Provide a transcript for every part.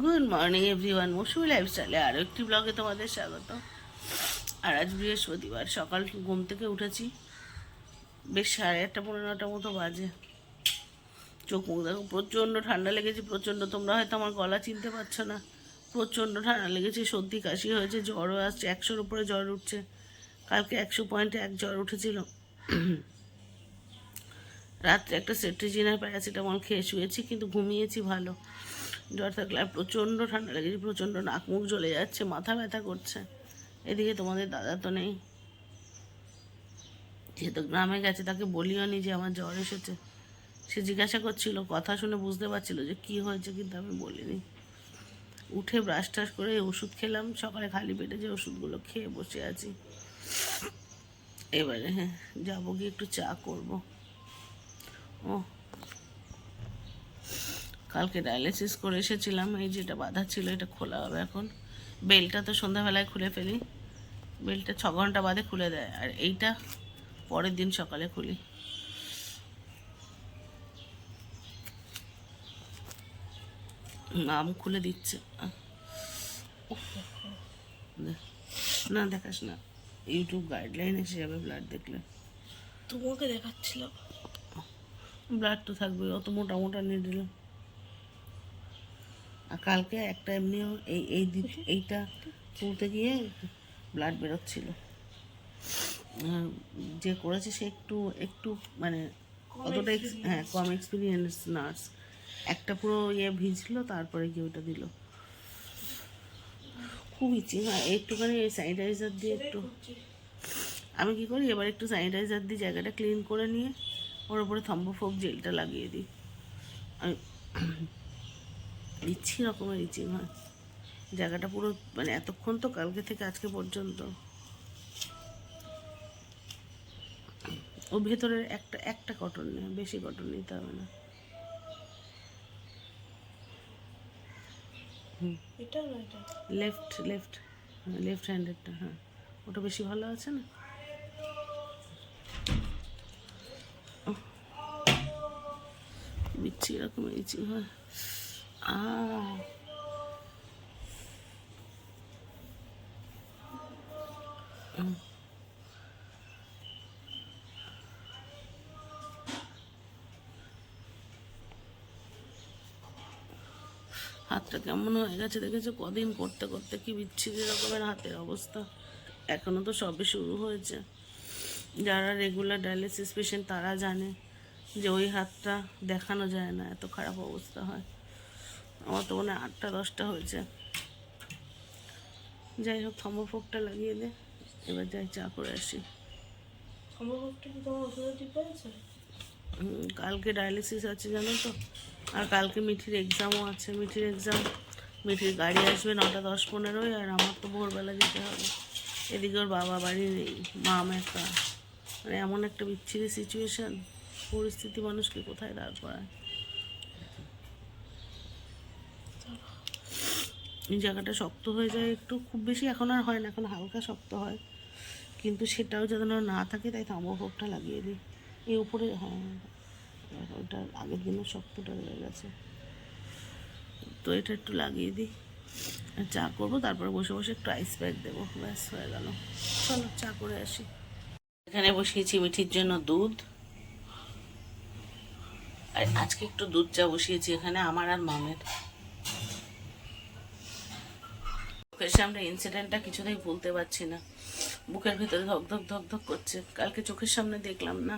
Good morning everyone মৌসুমি লাইফস্টাইলে আরও একটি ব্লগে তোমাদের স্বাগত। আর আজ বৃহস্পতিবার, সকাল ঘুম থেকে উঠেছি। বেশ সাড়ে আটটা পনেরো নটার মতো বাজে। চোখ মুখ দেখো, প্রচণ্ড ঠান্ডা লেগেছে, প্রচণ্ড তোমরা হয়তো আমার গলা চিনতে পারছ না। প্রচণ্ড ঠান্ডা লেগেছে, সর্দি, কাশি হয়েছে, জ্বরও আসছে, একশোর উপরে জ্বর উঠছে। কালকে একশো পয়েন্টে এক জ্বর উঠেছিল। রাত্রে একটা সেট্রিজিনের প্যারাসিটামল খেয়ে শুয়েছি, কিন্তু ঘুমিয়েছি ভালো। জ্বর থাকলে আর প্রচণ্ড ঠান্ডা লেগেছে, প্রচণ্ড নাক মুখ জ্বলে যাচ্ছে, মাথা ব্যথা করছে। এদিকে তোমাদের দাদা তো নেই। যেহেতু গ্রামে গেছে, তাকে বলিও নি যে আমার জ্বর এসেছে। সে জিজ্ঞাসা করছিল, কথা শুনে বুঝতে পারছিল যে কি হয়েছে, কিন্তু আমি বলিনি। উঠে ব্রাশ টাশ করে ওষুধ খেলাম, সকালে খালি পেটে যে ওষুধগুলো খেয়ে বসে আছি। এবারে হ্যাঁ যাব গিয়ে একটু চা করব। ও কালকে ডায়ালিসিস করে এসেছিলাম এই যেটা বাধা ছিল এটা খোলা হবে এখন। বেলটা তো সন্ধ্যাবেলায় খুলে ফেলি। বেলটা ছ ঘণ্টা বাদে খুলে দেয় আর এইটা পরের দিন সকালে খুলি। নাম খুলে দিচ্ছে। না দেখাস না। ইউটিউব গাইডলাইন এসে যাবে ব্লাড দেখলে। তোমাকে দেখাচ্ছিল ব্লাড তো থাকবে অত মোটা মোটা নিডল আর কালকে একটা এমনিও এই এই এইটা তুলতে গিয়ে ব্লাড বেরোচ্ছিল। যে করেছে সে একটু একটু মানে অতটা হ্যাঁ কম এক্সপিরিয়েন্স নার্স একটা পুরো ইয়ে ভিজলো, তারপরে গিয়ে ওটা দিল। খুব ইচ্ছে হ্যাঁ একটুখানি স্যানিটাইজার দিয়ে একটু। আমি কি করি, এবার একটু স্যানিটাইজার দিয়ে জায়গাটা ক্লিন করে নিয়ে, ওর উপরে থম্বোফোক জেলটা লাগিয়ে দিই। আমি ইচ্ছি রকমের ইচিং হয় জায়গাটা পুরো মানে এতক্ষণ তো কালকে থেকে আজকে পর্যন্ত। ও ভেতরের একটা একটা কটন নেই বেশি কটন নিতে হবে না। এটা? লেফট লেফট লেফট হ্যান্ডেডটা হ্যাঁ। ওটা বেশি ভালো আছে না? বিচ্ছি এরকম ইচি হয়। হুম। হাতটা কেমন হয়ে গেছে দেখেছ? কদিন করতে করতে কি বিচ্ছিরি রকমের হাতের অবস্থা। এখনও তো সবে শুরু হয়েছে। যারা রেগুলার ডায়ালিসিস পেশেন্ট তারা জানে যে ওই হাতটা দেখানো যায় না, এত খারাপ অবস্থা হয়। আমার তো মনে আটটা দশটা হয়েছে। যাই হোক থম্বফোকটা লাগিয়ে দে। এবার যাই চা করে আসি। সম্ভবতটা কি তোমার ওষুধের ডিব্বা আছে? হুম, কালকে ডায়ালিসিস আছে জানো তো? আর কালকে মিঠির এক্সামও আছে। মিঠির এক্সাম মিঠির গাড়ি আসবে নটা দশ পনেরোই আর আমার তো ভোরবেলা যেতে হবে। এদিকে ওর বাবা বাড়ি নেই মা একা। মানে এমন একটা বিচ্ছিরি সিচুয়েশান পরিস্থিতি মানুষকে কোথায় দাঁড় করায়? জায়গাটা শক্ত হয়ে যায় একটু, খুব বেশি এখন আর হয় না, এখন হালকা শক্ত হয়। কিন্তু সেটাও যেন না থাকে, তাই তাম্বকটা লাগিয়ে দিই। এই উপরে হ্যাঁ ওটা আগের দিনের শক্তটা রয়ে গেছে। তো এটা একটু লাগিয়ে দিই। চা করব, তারপরে বসে বসে একটু আইস প্যাক দেবো। ব্যাস, হয়ে গেল। চলো, চা করে আসি। এখানে বসিয়েছি মিঠির জন্য দুধ। আর আজকে একটু দুধ চা বসিয়েছি এখানে আমার আর মামের। চোখের সামনে ইনসিডেন্টটা কিছুতেই ভুলতে পারছি না। বুকের ভিতরে ধক ধক ধক ধক করছে। কালকে চোখের সামনে দেখলাম না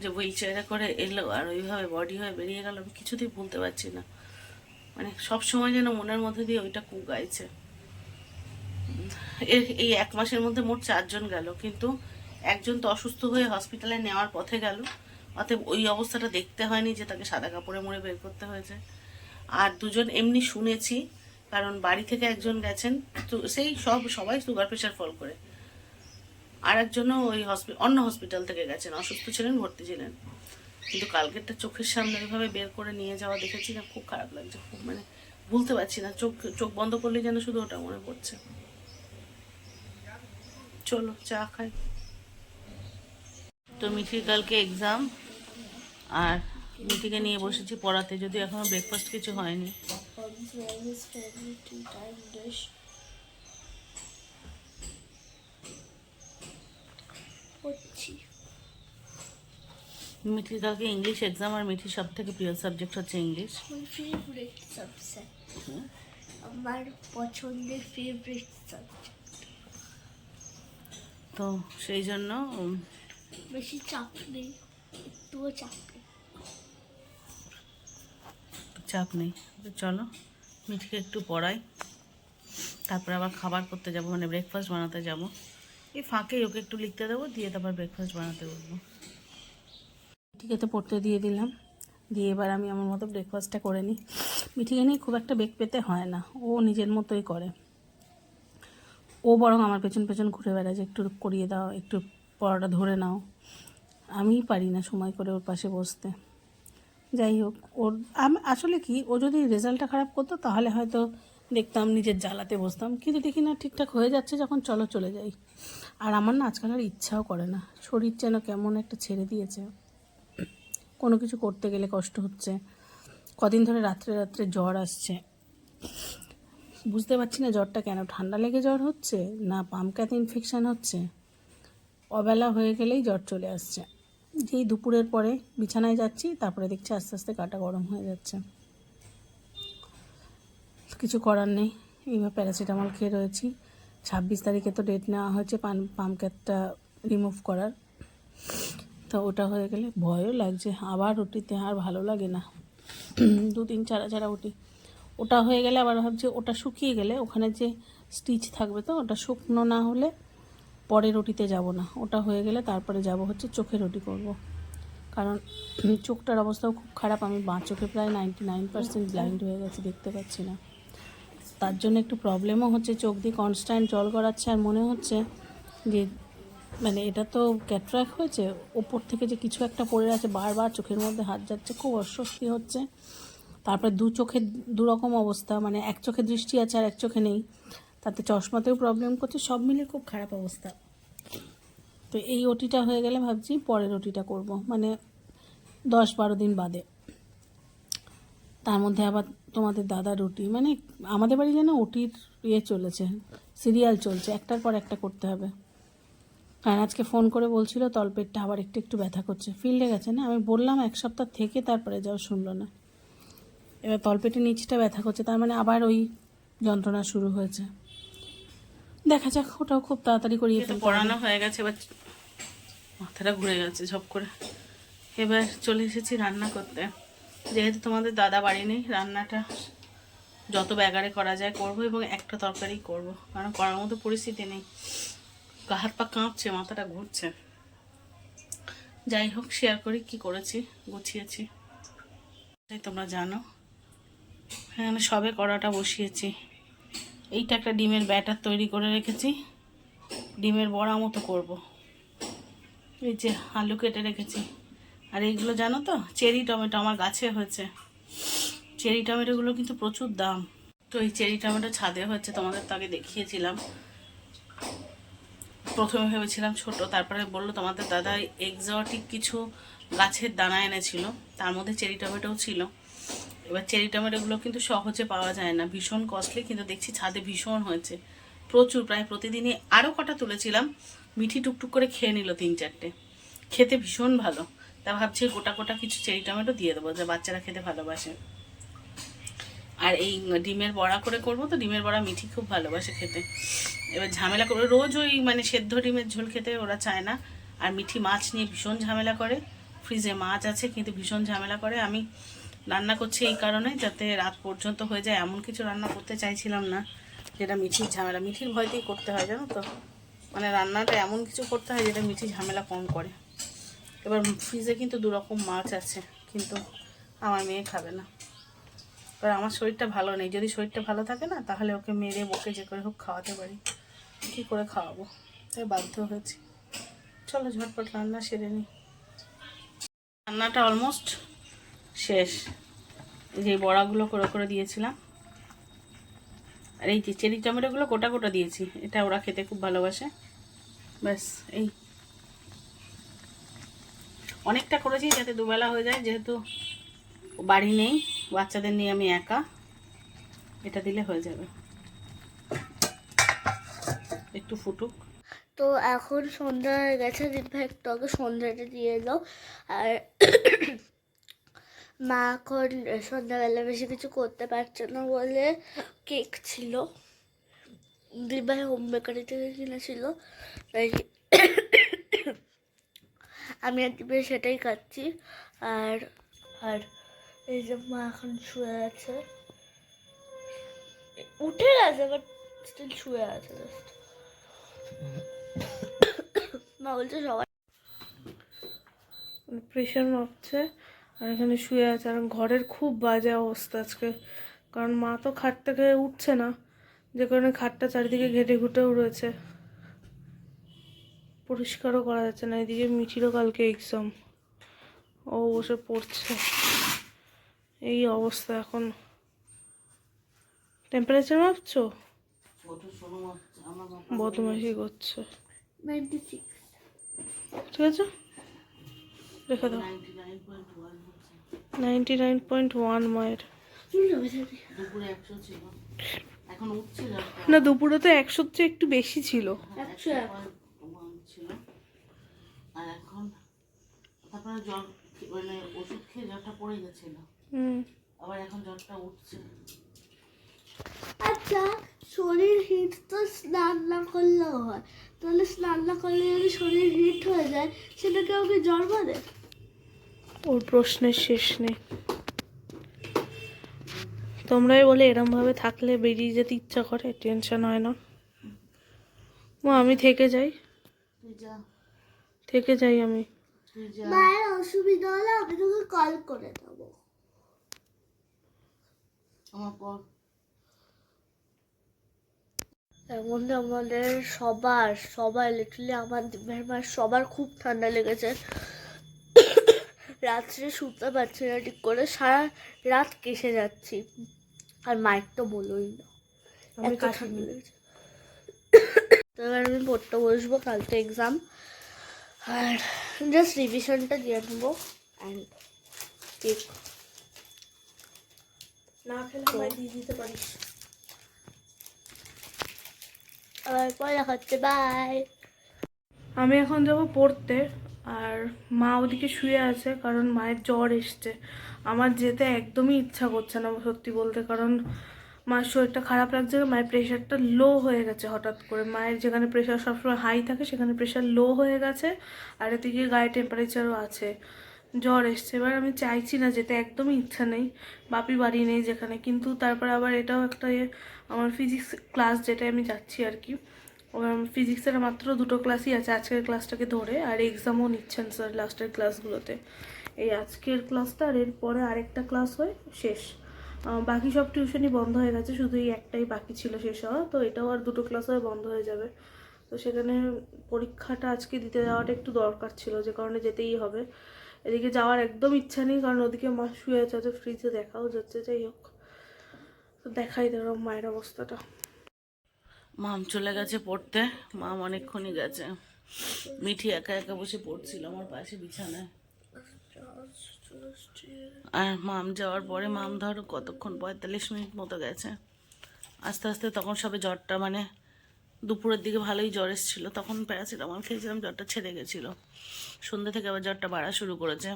যে হুইল চেয়ারে করে এলো আর ওইভাবে বডি হয়ে বেরিয়ে গেল। আমি কিছুতেই ভুলতে পারছি না। মানে সব সময় যেন মনের মধ্যে দিয়ে ওইটা কু গাইছে এই এক মাসের মধ্যে মোট চারজন গেল। কিন্তু একজন তো অসুস্থ হয়ে হসপিটালে নেওয়ার পথে গেল। অতএব ওই অবস্থাটা দেখতে হয়নি যে তাকে সাদা কাপড়ে মুড়ে বের করতে হয়েছে। আর দুজন এমনি শুনেছি কারণ বাড়ি থেকে একজন গেছেন, তো সেই সব সবাই সুগার প্রেশার ফল করে। আর একজনও ওই হসপিটাল অন্য হসপিটাল থেকে গেছেন, অসুস্থ ছিলেন, ভর্তি ছিলেন। কিন্তু কালকেরটা চোখের সামনে ওইভাবে বের করে নিয়ে যাওয়া দেখেছি না, খুব খারাপ লাগছে, খুব মানে ভুলতে পারছি না, চোখ চোখ বন্ধ করলে যেন শুধু ওটা মনে পড়ছে। চলো, চা খাই। তো মিঠির কালকে এক্সাম আর মিঠিকে নিয়ে বসেছি পড়াতে যদি এখনও ব্রেকফাস্ট কিছু হয়নি। Mom's Mary's favorite tea time dish. মিঠির কালকে ইংলিশ এক্সাম আর মিঠির সব থেকে প্রিয় সাবজেক্ট হচ্ছে ইংলিশ ফেভারিট সাবজেক্ট আমার পছন্দের ফেভারিট সাবজেক্ট তো সেই জন্য বেশি চাপ নেই একটুও চাপ নেই চাপ নেই। চলো, মিঠিকে একটু পড়াই। তারপরে আবার খাবার করতে যাব মানে ব্রেকফাস্ট বানাতে যাব। এই ফাঁকেই ওকে একটু লিখতে দেবো, দিয়ে তারপর ব্রেকফাস্ট বানাতে বলব। মিঠিকে তো পড়তে দিয়ে দিলাম। দিয়ে এবার আমি আমার মতো ব্রেকফাস্টটা করে নিই। মিঠিকে নিয়ে খুব একটা বেগ পেতে হয় না, ও নিজের মতোই করে। ও বরং আমার পেছন পেছন ঘুরে বেড়ায় যে একটু করিয়ে দাও, একটু পড়াটা ধরে নাও। আমি পারি না সময় করে ওর পাশে বসতে। যাই হোক, ওর আমি, আসলে কি, ও যদি রেজাল্টটা খারাপ করতো, তাহলে হয়তো দেখতাম নিজের জ্বালাতে বসতাম। কিন্তু দেখি না, ঠিকঠাক হয়ে যাচ্ছে যখন চলো চলে যাই। আর আমার না আজকাল আর ইচ্ছাও করে না। শরীর যেন কেমন একটা ছেড়ে দিয়েছে। কোনো কিছু করতে গেলে কষ্ট হচ্ছে। কদিন ধরে রাত্রে রাত্রে জ্বর আসছে। বুঝতে পারছি না জ্বরটা কেন, ঠান্ডা লেগে জ্বর হচ্ছে না পামকাতে ইনফেকশান হচ্ছে? অবেলা হয়ে গেলেই জ্বর চলে আসছে। যেই দুপুরের পরে বিছানায় যাচ্ছি, তারপরে দেখছি আস্তে আস্তে কাটা গরম হয়ে যাচ্ছে। কিছু করার নেই এইভাবে প্যারাসিটামল খেয়ে রয়েছি। ছাব্বিশ তারিখে তো ডেট নেওয়া হয়েছে, পান পামক্যাটটা রিমুভ করার। তো ওটা হয়ে গেলে ভয়ও লাগছে, আবার রুটিতে আর ভালো লাগে না। দু দিন ছাড়া ছাড়া উঠি ওটা হয়ে গেলে আবার ভাবছি ওটা শুকিয়ে গেলে ওখানে যে স্টিচ থাকবে তো, ওটা শুকনো না হলে পরে রুটিতে যাব না। ওটা হয়ে গেলে তারপরে যাব হচ্ছে চোখে রুটি করব। কারণ চোখটার অবস্থাও খুব খারাপ। আমি বাঁ চোখে প্রায় নাইনটি নাইন পার্সেন্ট ব্লাইন্ড হয়ে গেছে, দেখতে পাচ্ছি না। তার জন্য একটু প্রবলেমও হচ্ছে, চোখ দিয়ে কনস্ট্যান্ট জল গড়াচ্ছে। আর মনে হচ্ছে যে মানে এটা তো ক্যাটরাক হয়েছে, ওপর থেকে যে কিছু একটা পড়ে আছে, বারবার চোখের মধ্যে হাত যাচ্ছে, খুব অস্বস্তি হচ্ছে। তারপরে দু চোখের দুরকম অবস্থা মানে এক চোখে দৃষ্টি আছে আর এক চোখে নেই। তাতে চশমাতেও প্রবলেম করছে, সব মিলে খুব খারাপ অবস্থা। তো এই ওটিটা হয়ে গেলে ভাবছি পরের ওটিটা করব মানে দশ বারো দিন বাদে। তার মধ্যে আবার তোমাদের দাদা রুটি মানে আমাদের বাড়ি যেন ওটির ইয়ে চলেছে সিরিয়াল চলছে, একটার পর একটা করতে হবে। কারণ আজকে ফোন করে বলছিল তলপেটটা আবার একটু একটু ব্যথা করছে ফিল্ডে গেছে না? আমি বললাম এক সপ্তাহ থেকে তারপরে যাও, শুনলো না। এবার তলপেটের নিচটা ব্যথা করছে, তার মানে আবার ওই যন্ত্রণা শুরু হয়েছে। দেখা যাক ওটাও খুব তাড়াতাড়ি করিয়ে পড়ানো হয়ে গেছে এবার মাথাটা ঘুরে গেছে ঝপ করে। এবার চলে এসেছি রান্না করতে। যেহেতু তোমাদের দাদা বাড়ি নেই রান্নাটা যত ব্যাগারে করা যায় করব এবং একটা তরকারি করব। কারণ করার মতো পরিস্থিতি নেই। গা হাত পা কাঁপছে মাথাটা ঘুরছে। যাই হোক শেয়ার করি কি করেছি গুছিয়েছি। তোমরা জানো। এখানে সবে কড়াটা বসিয়েছি। এইটা একটা ডিমের ব্যাটার তৈরি করে রেখেছি। ডিমের বড়া মতো করব। এই যে আলু কেটে রেখেছি। আর এইগুলো জানো তো, চেরি টমেটো আমার গাছে হয়েছে। চেরি টমেটোগুলো কিন্তু প্রচুর দাম। তো এই চেরি টমেটো ছাদে হচ্ছে তোমাদের তো আগে দেখিয়েছিলাম। প্রথমে ভেবেছিলাম ছোট, তারপরে বলল তোমাদের দাদা এক্সটিক কিছু গাছের দানা এনেছিল। তার মধ্যে চেরি টমেটোও ছিল। এবার চেরি টমেটোগুলো কিন্তু সহজে পাওয়া যায় না। ভীষণ কস্টলি কিন্তু দেখছি ছাদে ভীষণ হয়েছে। প্রচুর, প্রায় প্রতিদিনই আরও কটা তুলেছিলাম। মিঠি টুকটুক করে খেয়ে নিল তিন চারটে। খেতে ভীষণ ভালো। তা ভাবছি গোটা গোটা কিছু চেরি টমেটো দিয়ে দেবো, যে বাচ্চারা খেতে ভালোবাসে। আর এই ডিমের বড়া করে করব তো, ডিমের বড়া মিঠি খুব ভালোবাসে খেতে। এবার ঝামেলা করে, রোজ ওই মানে সেদ্ধ ডিমের ঝোল খেতে ওরা চায় না। আর মিঠি মাছ নিয়ে ভীষণ ঝামেলা করে। ফ্রিজে মাছ আছে, কিন্তু ভীষণ ঝামেলা করে। আমি রান্না করছি এই কারণে যাতে রাত পর্যন্ত হয়ে যায়। এমন কিছু রান্না করতে চাইছিলাম না, যেটা মিঠির ঝামেলা। মিঠির ভয়তেই করতে হয়, জানো তো? মানে রান্নাটা এমন কিছু করতে হয় যেটা মিঠি ঝামেলা কম করে। এবার ফ্রিজে কিন্তু দু রকম মাছ আছে, কিন্তু আমার মেয়ে খাবে না। এবার আমার শরীরটা ভালো নেই। যদি শরীরটা ভালো থাকে না, তাহলে ওকে মেরে বকে যে করে হোক খাওয়াতে পারি। কী করে খাওয়াবো? তাই বাধ্য হয়েছি। চলো ঝটপট রান্না সেরে নিই রান্নাটা অলমোস্ট শেষ। যে বড়াগুলো করে করে দিয়েছিলাম। আর এই যে চেরি টমেটোগুলো গোটা গোটা দিয়েছি। এটা ওরা খেতে খুব ভালোবাসে। ব্যাস, এই। অনেকটা করেছি যাতে দুবেলা হয়ে যায়, যেহেতু বাড়ি নেই, বাচ্চাদের নিয়ে আমি একা। এটা দিলে হয়ে যাবে। একটু ফুটুক। তো এখন সন্ধ্যা হয়ে গেছে দিদি একটু আগে সন্ধ্যাটা দিয়ে দাও আর মা এখন সন্ধ্যাবেলা বেশি কিছু করতে পারছে না বলে কেক ছিল। দিদিভাই হোম বেকারি থেকে কিনেছিল। তাই আমি আর দিদিভাই সেটাই খাচ্ছি। আর আর এই যে মা এখন শুয়ে আছে। উঠে গেছে বাট স্টিল শুয়ে আছে জাস্ট মা বলছে সবাই প্রেশার মাপছে। আর এখানে শুয়ে আছে। আর ঘরের খুব বাজে অবস্থা আজকে। কারণ মা তো খাট থেকে উঠছে না। যে কারণে খাটটা চারিদিকে ঘেটে ঘুটেও রয়েছে। পরিষ্কারও করা যাচ্ছে না। এদিকে মিঠিরও কালকে এক্সাম ও বসে পড়ছে। এই অবস্থা এখন। টেম্পারেচার মাপছো? বদমাইশি করছে। ঠিক আছে? রেখে দাও। নাইনটি নাইন পয়েন্ট ওয়ান মায়ের। দুপুরে একশো ছিল। এখন উঠছে না দুপুরে তো একশোর চেয়ে একটু বেশি ছিল। একশো আর এখন তারপরে খে- মানে ওষুধ খেয়ে জ্বরটা পড়ে গেছিল। হুম। আবার এখন জ্বরটা উঠছে। আচ্ছা শরীর হিট তো স্নান না করলেও হয়। তাহলে স্নান না করলে যদি শরীর হিট হয়ে যায় সেটাকে ওকে জ্বর বাঁধে ওর প্রশ্নের শেষ নেই। তোমরাই বলে এরম ভাবে থাকলে বেরিয়ে যেতে ইচ্ছা করে টেনশন হয় না। মা আমি থেকে যাই? থেকে যাই আমি? মায়ের অসুবিধা হলে আমি তোকে কল করে দেবো। মধ্যে আমাদের সবার সবার লিটারলি আমার সবার খুব ঠান্ডা লেগেছে। রাত্রে শুতে পারছি না ঠিক করে সারা রাত কেসে যাচ্ছি। আর মাইক তো বলোই না। আমি কাশিনি। তো এবার আমি পড়তে বসবো কাল তো এক্সাম আর জাস্ট রিভিশনটা দিয়ে নেব অ্যান্ড কেক না খেলে আমায় দিয়ে দিতে পারিস। আর পরে হচ্ছে বাই আমি এখন যাব পড়তে। আর মা ওদিকে শুয়ে আছে কারণ মায়ের জ্বর এসছে। আমার যেতে একদমই ইচ্ছা করছে না সত্যি বলতে কারণ মায়ের শরীরটা খারাপ লাগছে মায়ের প্রেশারটা লো হয়ে গেছে হঠাৎ করে। মায়ের যেখানে প্রেশার সবসময় হাই থাকে সেখানে প্রেশার লো হয়ে গেছে আর এদিকে গায়ে টেম্পারেচারও আছে। জ্বর এসছে। এবার আমি চাইছি না যেতে একদমই ইচ্ছা নেই। বাপি বাড়ি নেই যেখানে কিন্তু তারপর আবার এটাও একটা ইয়ে, আমার ফিজিক্স ক্লাস যেটা আমি যাচ্ছি আর কি। ফিজিক্সের মাত্র দুটো ক্লাসই আছে আজকের ক্লাসটাকে ধরে, আর এক্সামও নিচ্ছেন স্যার লাস্টের ক্লাসগুলোতে এই আজকের ক্লাসটা আর এরপরে আরেকটা ক্লাস হয়, শেষ। বাকি সব টিউশনই বন্ধ হয়ে গেছে, শুধু এই একটাই বাকি ছিল শেষ হওয়া, তো এটাও আর দুটো ক্লাস হয়ে বন্ধ হয়ে যাবে। তো সেখানে পরীক্ষাটা আজকে দিতে যাওয়াটা একটু দরকার ছিল, যে কারণে যেতেই হবে। এদিকে যাওয়ার একদম ইচ্ছা নেই, কারণ ওদিকে মা শুয়ে আছে ফ্রিজে দেখাও যাচ্ছে, যাই হোক। তো দেখাই দেবো মায়ের অবস্থাটা। মাম চলে গেছে পড়তে। মাম অনেকক্ষণই গেছে। মিঠি একা একা বসে পড়ছিল আমার পাশে বিছানায়। আর মাম যাওয়ার পরে মাম ধরো কতক্ষণ, পঁয়তাল্লিশ মিনিট মতো গেছে। আস্তে আস্তে তখন সবে জ্বরটা মানে দুপুরের দিকে ভালোই জ্বর এসেছিল। তখন প্যারাসিটামল খেয়েছিলাম, জ্বরটা ছেড়ে গেছিল। সন্ধ্যে থেকে আবার জ্বরটা বাড়া শুরু করেছে।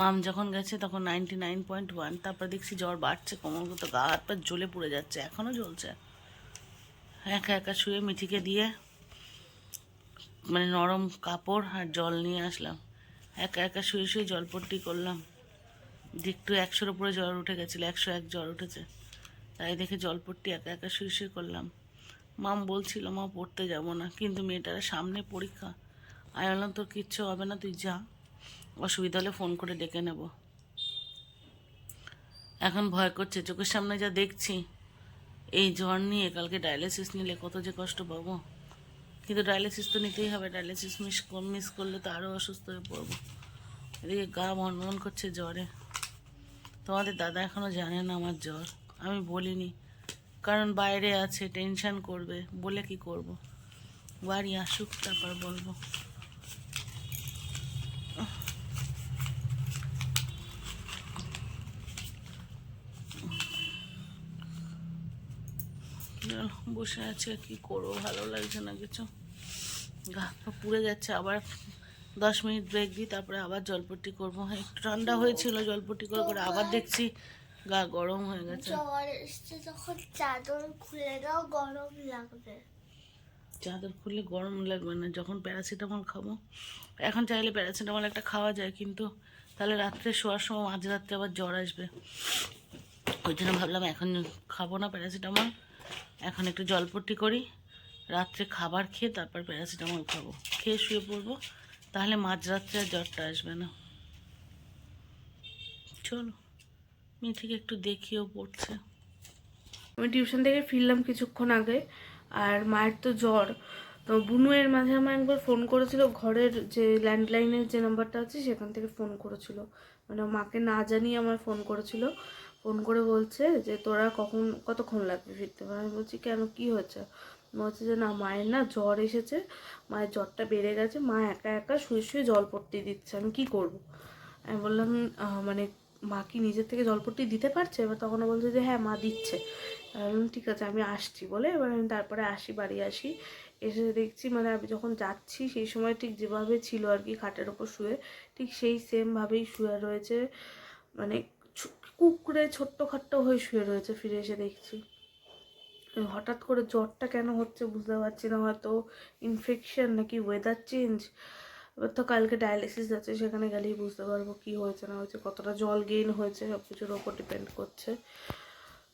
মাম যখন গেছে তখন নাইনটি নাইন পয়েন্ট ওয়ান তারপর দেখছি জ্বর বাড়ছে কোমরগুলো গা হাত পা জ্বলে পড়ে যাচ্ছে এখনও জ্বলছে। একা একা শুয়ে মিঠিকে দিয়ে মানে নরম কাপড় আর জল নিয়ে আসলাম। একা একা শুয়ে শুয়ে জলপট্টি করলাম। একটু একশোর উপরে জ্বর উঠে গেছিল, একশো এক জ্বর উঠেছে। তাই দেখে জলপট্টি একা একা শুয়ে শুয়ে করলাম। মাম বলছিল, মা, পড়তে যাব না। কিন্তু মেয়েটার সামনে পরীক্ষা। আমি বললাম তোর কিচ্ছু হবে না, তুই যা। অসুবিধা হলে ফোন করে ডেকে নেব। এখন ভয় করছে, চোখের সামনে যা দেখছি এই জ্বর নিয়ে, কালকে ডায়ালিসিস নিলে কত যে কষ্ট পাবো। কিন্তু ডায়ালিসিস তো নিতেই হবে। ডায়ালিসিস মিস মিস করলে তো আরও অসুস্থ হয়ে পড়ব। এদিকে গা মনমন করছে জ্বরে। তোমাদের দাদা এখনও জানে না আমার জ্বর। আমি বলিনি। কারণ বাইরে আছে টেনশান করবে। বলে কি করব? বাড়ি আসুক, তারপর বলব। বসে আছে কি করব ভালো লাগছে না কিছু। গা পুড়ে যাচ্ছে আবার দশ মিনিট ব্রেক দিই তারপরে আবার জলপট্টি করব। একটু ঠান্ডা হয়েছিল জলপট্টি করে করে আবার দেখছি গা গরম হয়ে গেছে। যখন চাদর খুলে দাও গরম লাগবে। চাদর খুললে গরম লাগবে না যখন প্যারাসিটামল খাব। এখন চাইলে প্যারাসিটামল একটা খাওয়া যায় কিন্তু তাহলে রাত্রে শোয়ার সময় মাঝরাত্রে আবার জ্বর আসবে। ওই জন্য ভাবলাম এখন খাব না প্যারাসিটামল। এখন একটু জলপট্টি করি, রাত্রে খাবার খেয়ে তারপর প্যারাসিটামল খাব। খেয়ে শুয়ে পড়ব, তাহলে মাঝরাত্রে আর জ্বরটা আসবে না। চলো মিঠিকে একটু দেখিও পড়ছে। আমি টিউশন থেকে ফিরলাম কিছুক্ষণ আগে, আর মায়ের তো জ্বর। তো বুনু এর মাঝে আমার একবার ফোন করেছিল, ঘরের যে ল্যান্ডলাইনের যে নাম্বারটা আছে, সেখান থেকে ফোন করেছিল। মানে মাকে না জানিয়ে আমার ফোন করেছিল। ফোন করে বলছে যে তোরা কখন কতক্ষণ লাগবে ফিরতে? আমি বলছি কেন কি হয়েছে বলছে যে না মায়ের না জ্বর এসেছে মায়ের জ্বরটা বেড়ে গেছে মা একা একা শুয়ে শুয়ে জল পড়তে দিচ্ছে আমি কী করব? আমি বললাম মানে মা কি নিজের থেকে জলপট্টি দিতে পারছে? এবার তখন বলছে যে হ্যাঁ মা দিচ্ছে। বললাম, ঠিক আছে আমি আসছি। বলে এবার আমি তারপরে আসি বাড়ি আসি। এসে দেখছি মানে আমি যখন যাচ্ছি সেই সময় ঠিক যেভাবে ছিল আর কি খাটের ওপর শুয়ে ঠিক সেই সেমভাবেই শুয়ে রয়েছে। মানে ছো- কুকুরে ছোট্ট খাট্ট হয়ে শুয়ে রয়েছে, ফিরে এসে দেখছি। হঠাৎ করে জ্বরটা কেন হচ্ছে বুঝতে পারছি না, হয়তো ইনফেকশন নাকি ওয়েদার চেঞ্জ এবার তো কালকে ডায়ালিসিস আছে, সেখানে গেলেই বুঝতে পারব কি হয়েছে, না হয়েছে, কতটা জল গেইন হয়েছে সব কিছুর ওপর ডিপেন্ড করছে।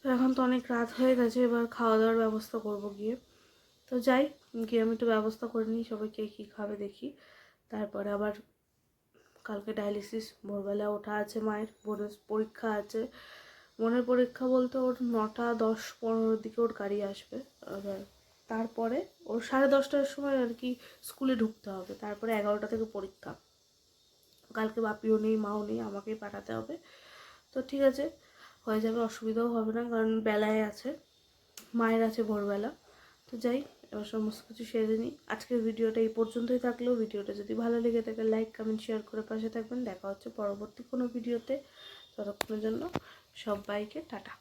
তো এখন তো অনেক রাত হয়ে গেছে, এবার খাওয়া দাওয়ার ব্যবস্থা করব গিয়ে। তো যাই, গিয়ে আমি একটু ব্যবস্থা করে নিই, সবাই কে কী খাবে দেখি। তারপরে আবার কালকে ডায়ালিসিস ভোরবেলা ওঠা আছে মায়ের, বোনের পরীক্ষা আছে। বোনের পরীক্ষা বলতে ওর নটা, দশ, পনেরোর দিকে ওর গাড়ি আসবে। এবার তারপরে ওর সাড়ে দশটার সময় আর কি স্কুলে ঢুকতে হবে। তারপরে এগারোটা থেকে পরীক্ষা। কালকে বাপিও নেই, মাও নেই, আমাকেই পাঠাতে হবে। তো ঠিক আছে, হয়ে যাবে, অসুবিধাও হবে না, কারণ বেলায় আছে, মায়ের আছে ভোরবেলা। তো যাই এবার সমস্ত কিছু সেরে নিই। আজকের ভিডিওটা এই পর্যন্তই থাকলেও ভিডিওটা যদি ভালো লেগে থাকে লাইক কমেন্ট শেয়ার করে পাশে থাকবেন। দেখা হচ্ছে পরবর্তী কোনো ভিডিওতে। ততক্ষণের জন্য সবাইকে টাটা।